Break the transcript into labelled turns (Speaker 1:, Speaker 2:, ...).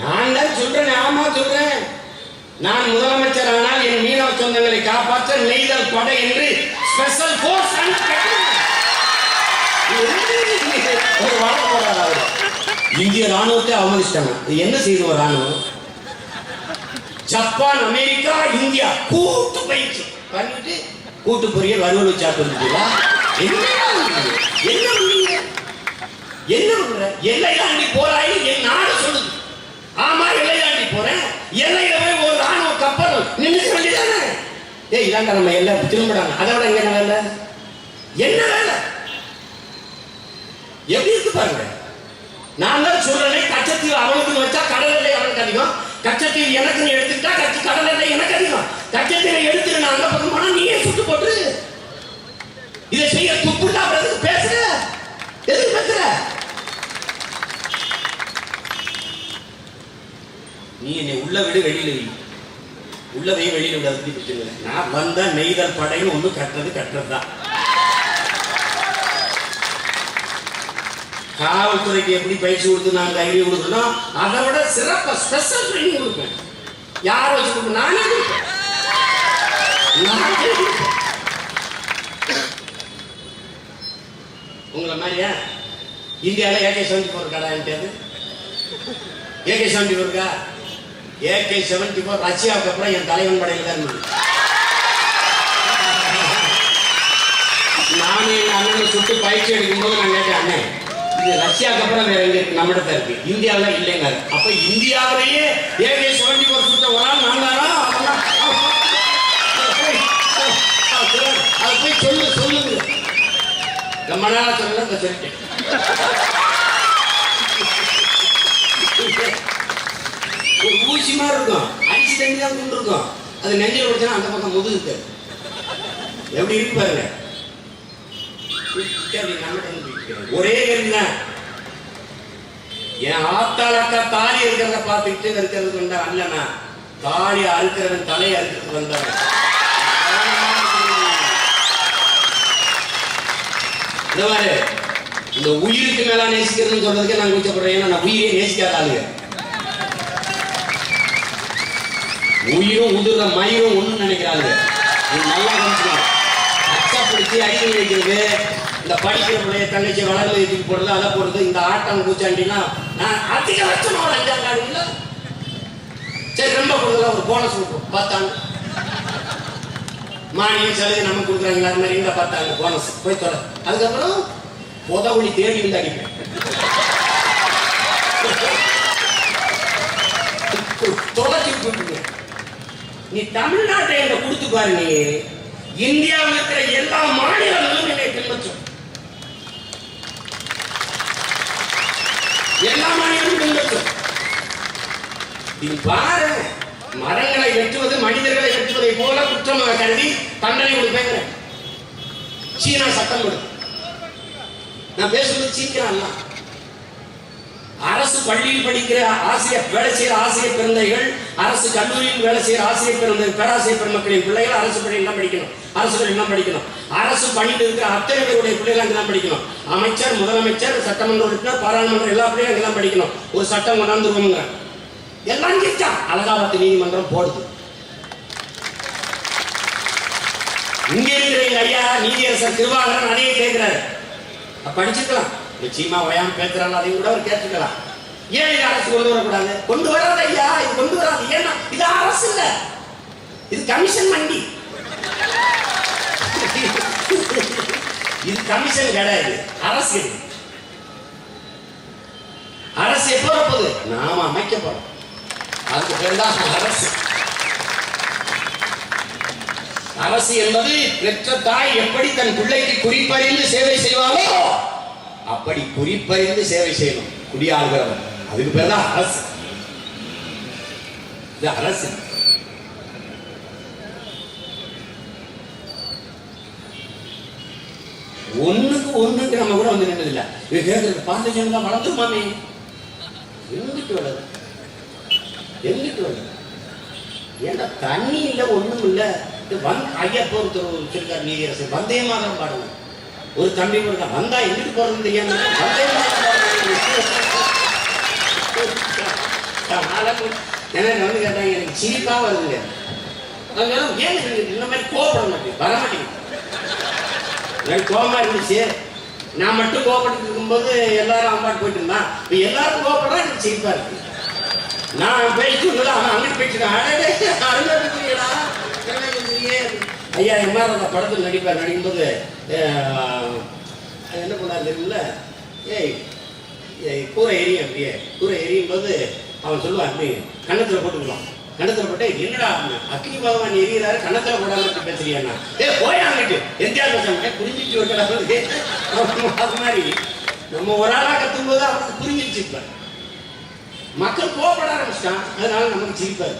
Speaker 1: நான் தான் சொல்றேன் ஆமா சொல்றேன். நான் முதலமைச்சர் ஆனால் என் மீனவ சொந்தங்களை காப்பாற்ற நெய்தல் படை என்று ஸ்பெஷல் போர்ஸ் ஒரு வழக்கு போறாரு இந்திய ராணுவத்தை அவமதிச்சிட்டாங்க. என்ன செய்யுது ஒரு ராணுவம்? ஜப்பான் அமெரிக்கா இந்தியா கூட்டு பயிற்சி. பண்ணிட்டு கூட்டு பொரியல் வறுவல் வச்சா சொல்லிட்டீங்களா என்ன என்ன என்ன பண்ற எல்லை தாண்டி என் நாடு சொல்லுது ஆமா எல்லை தாண்டி போறேன். எல்லையில போய் ஒரு ராணுவ கப்பல் நின்னுக்க வேண்டியதானே? ஏய் இதாங்க நம்ம எல்லை. திரும்பிடாங்க அதை விட என்ன வேலை? என்ன வேலை? எப்படி இருக்கு பாருங்க. நான் தான் சொல்றேன் கச்சத்தீவு அவனுக்கு வச்சா கடல் எல்லை அவனுக்கு அதிகம். கச்சத்தீவு எனக்குன்னு எடுத்துக்கிட்டா கட்சி கடல் எல்லை எனக்கு அதிகம். கச்சத்தீவை எடுத்துட்டு நான் அந்த பக்கம் போனா நீயே சுட்டு போட்டு இதை செய்ய துப்பு நீ என்னை உள்ள விடு வெளியில வை உள்ள வெளியில விட பத்தி பிரச்சனை இல்லை நான் வந்த நெய்தல் படைன்னு ஒன்று கட்டுறது கட்டுறது தான் காவல்துறைக்கு எப்படி பயிற்சி கொடுத்து நான் தைரியம் கொடுக்கணும் அதை விட சிறப்பா ஸ்பெஷல் ட்ரைனிங் கொடுப்பேன். யார் வச்சு கொடுப்பேன்? நானே கொடுப்பேன். உங்களை மாதிரியா? இந்தியாவில் ஏகே செவன்டி ஃபோர் இருக்கா என்கிட்ட? ஏகே செவன்டி ஃபோர் இருக்கா? ஏகே செவன்டி ஃபோர் ரஷ்யாவுக்கு அப்புறம் என் தலைவன் படையில் தான் இருந்தது நானும் எங்க அண்ணனை சுட்டு பயிற்சி எடுக்கும்போது நான் கேட்டேன் அண்ணன் இது ரஷ்யாவுக்கு அப்புறம் வேற எங்க நம்மகிட்ட இருக்கு இந்தியாவில் இல்லைங்க அப்ப இந்தியாவிலேயே ஏகே செவன்டி ஃபோர் சுட்ட ஒரு ஆள் நான் அதை போய் சொல்லு சொல்லுங்க ரொம்ப நாளா சொல்லல சொல்லிட்டேன் பூச்சி மாதிரி இருக்கும். அடிச்சு தண்ணி தான் இருக்கும் அது நெஞ்சில் குடிச்சா அந்த பக்கம் முதுகுக்கு எப்படி இருக்கு பாருங்க. ஒரே என்ன என் ஆத்தாள் தாலி இருக்கிறத பார்த்துக்கிட்டு இருக்கிறது கொண்டா அல்லனா தாலி அறுக்கிறவன் தலையை அறுக்கிறது வந்தவன். இந்த மாதிரி இந்த உயிருக்கு மேல நேசிக்கிறதுன்னு சொல்றதுக்கே நான் குச்சப்படுறேன். ஏன்னா நான் உயிரே நேசிக்காத ஆளுங்க. உயிரும் உதிர மயிரும் ஒண்ணு நினைக்கிறாங்க. நீ நல்லா கவனிச்சுக்கணும். அச்சப்படுத்தி அடிக்க வைக்கிறது இந்த படிக்கிற பிள்ளைய தங்கச்சி வளர்ந்து தூக்கி போடுறது அதை போடுறது இந்த ஆட்டம் பூச்சாண்டிலாம் நான் அதிகபட்சம் ஒரு அஞ்சாம் காடு இல்லை. சரி ரொம்ப கொடுக்கல ஒரு போனஸ் கொடுப்போம். பத்தாண்டு. மானியம் சலுகை நம்ம கொடுக்குறாங்க அது மாதிரி இந்த பத்தாண்டு போனஸ் போய் தொட. அதுக்கப்புறம் புதவுளி தேடி வந்து அடிப்பேன். தொலைச்சி விட்டுருங்க நீ தமிழ்நாட்டை எங்க கொடுத்து பாரு நீ? இந்தியாவில் இருக்கிற எல்லா மாநிலங்களும் என்னை பின்பற்றும். எல்லா மாநிலமும் பின்பற்றும். நீ பாரு மரங்களை வெட்டுவது மனிதர்களை வெட்டுவதை போல குற்றமாக கருதி தண்டனை கொடுப்பேங்க சீனா சட்டம் கொடு. நான் பேசுவது சீக்கிரம் அரசு பள்ளியில் படிக்கிற ஆசிரியர் வேலை செய்கிற ஆசிரியர் பிறந்தைகள் அரசு கல்லூரியில் வேலை செய்கிற ஆசிரியர் பிறந்த பேராசிரியர் பெருமக்களின் பிள்ளைகள் அரசு பள்ளியில் தான் படிக்கணும். அரசு பள்ளியில் தான் படிக்கணும். அரசு பணியில் இருக்கிற அத்தனை பேருடைய பிள்ளைகள் அங்கே தான் படிக்கணும். அமைச்சர் முதலமைச்சர் சட்டமன்ற உறுப்பினர் பாராளுமன்றம் எல்லா பிள்ளைகளும் அங்கே தான் படிக்கணும். ஒரு சட்டம் கொண்டாந்துருவோங்க எல்லாம் கேட்டா அலகாபாத் நீதிமன்றம் போடுது. இங்க இருக்கிற ஐயா நீதியரசர் திருவாகரன் அதையே கேட்கிறாரு. படிச்சுக்கலாம். நிச்சயமா வயாம பேசுறாங்க அதையும் கூட அவர் கேட்டுக்கலாம். ஏன் இது அரசு கொண்டு வரக்கூடாது. கொண்டு வராது ஐயா இது கொண்டு வராது. ஏன்னா இது அரசு இல்ல. இது கமிஷன் வண்டி. இது கமிஷன் கிடையாது அரசு அரசு எப்போ வரப்போகுது? நாம அமைக்க போறோம். அதுக்கு பேர் தான் அரசு. அரசு என்பது பெற்ற தாய் எப்படி தன் பிள்ளைக்கு குறிப்பறிந்து சேவை செய்வாளோ அப்படி குறிப்பறிந்து சேவை செய்யணும். குடியாளுகிறவன் அதுக்கு பேர் தான் அரசு இது அரசு ஒண்ணுக்கு ஒண்ணுக்கு நம்ம கூட வந்து நின்றதில்ல இது கேட்கறது பார்த்து சொன்னா வளர்ந்துருமாமே எங்கிட்டு வளருது எங்கிட்டு வருது ஏன்னா தண்ணி இல்லை ஒண்ணும் இல்லை. இது வந் ஐயா ஒருத்தர் வச்சிருக்காரு நீதியரசர். வந்தே மாதம் பாடுவோம் ஒரு தம்பி கொடுக்க வந்தா எங்கிட்டு போறது தெரியாம வந்தே மாதம் பாடுங்க. எனக்கு வந்து கேட்டாங்க எனக்கு சிரிப்பா வருதுங்க நான் சொன்னேன், ஏன் எனக்கு இந்த மாதிரி கோவப்பட மாட்டேன் வர மாட்டேங்குது எனக்கு கோவமா இருந்துச்சு நான் மட்டும் கோவப்பட்டு இருக்கும்போது எல்லாரும் அம்பாட்டு போயிட்டு இருந்தான் இப்போ எல்லாரும் கோவப்படுறா எனக்கு சிரிப்பா இருக்கு நான் பேச்சு அவன் அங்கிட்டு பேச்சுக்கான் அருமையா ஐயா எம்ஆர் அந்த படத்தில் நடிப்பார் நடிக்கும்போது அஹ், என்ன பண்ணார் தெரியுமில்ல ஏய் ஏய், கூரை எரியும் அப்படியே கூரை எரியும் போது அவன் சொல்லுவான் அப்படி கண்ணத்தில் போட்டுக்கலாம் கண்ணத்தில் போட்டு என்னடா அக்னி பகவான் எரியிறாரு கண்ணத்தில் போடாம இப்படி பேசுறியாண்ணா ஏ போயாங்கிட்டு எந்தியாவது பேசாம புரிஞ்சிச்சு வைக்கிறா அது மாதிரி நம்ம ஒரு ஆளாக கத்தும் போது அவனுக்கு புரிஞ்சிச்சு இப்ப. மக்கள் கோவப்பட ஆரம்பிச்சிட்டான். அதனால நமக்கு சிரிப்பாரு